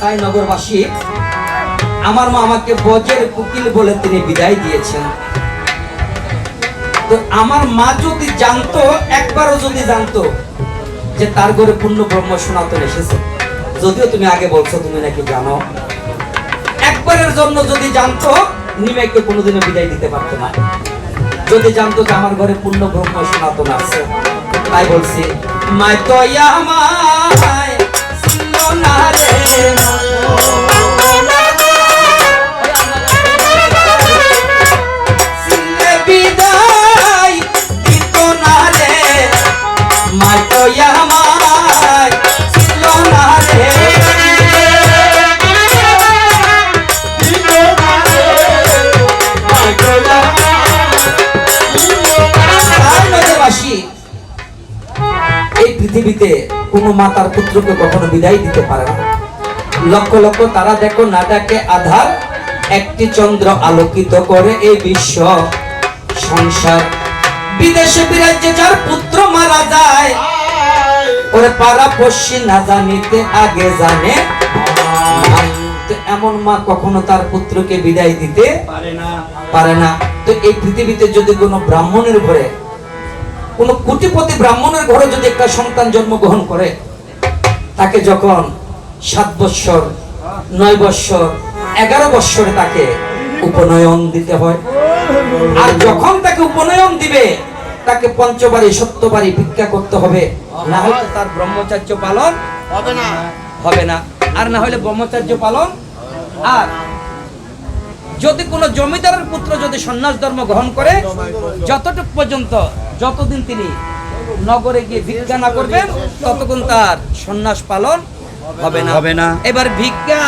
তাই নগরবাসী, আমার মা আমাকে বজের কুকিল বলে তিনি বিদায় দিয়েছেন। তো আমার মা যদি জানতো, একবারও যদি জানতো যে তার ঘরে পূর্ণ ব্রহ্ম সনাতন এসেছে, যদিও তুমি আগে বলছো, তুমি নাকি জানো। একবারের জন্য যদি জানতো নিমেককে কোনোদিনও বিদায় দিতে পারতো না। যদি জানতো যে আমার ঘরে পূর্ণ ব্রহ্ম সনাতন আছে, তাই বলছি মায় তো আমায় ছিল না রে পৃথিবীতে কোনো মা তার পুত্রকে কখনো বিদায় দিতে পারে না। লক্ষ লক্ষ তারা দেখো না ডাকে আধার একটি চন্দ্র আলোকিত করে এই বিশ্ব সংসার। বিদেশে বিরাজ্যে যার পুত্র মারা যায় ওরে পাড়া পড়শি না জানিতে আগে জানে। এমন মা কখনো তার পুত্রকে বিদায় দিতে পারে না। পারে না। তো এই পৃথিবীতে যদি কোনো ব্রাহ্মণের ঘরে কোনো কোটিপতি ব্রাহ্মণের ঘরে যদি একটা সন্তান জন্মগ্রহণ করে তাকে যখন সাত বৎসর নয় বৎসর এগারো বৎসরে তাকে উপনয়ন দিতে হয়। আর যখন তাকে উপনয়ন দিবে তাকে পঞ্চবাড়ি সত্যবাড়ি ভিক্ষা করতে হবে। না হলে তার ব্রহ্মচার্য পালন হবে না। হবে না। আর না হলে ব্রহ্মচার্য পালন আর যদি কোনো জমিদারের পুত্র যদি সন্ন্যাস ধর্ম গ্রহণ করে যতটুক পর্যন্ত যতদিন তিনি নগরে গিয়ে ভিক্ষা না করবেন ততক্ষণ তার সন্ন্যাস পালন হবে না হবে না। এবার ভিক্ষা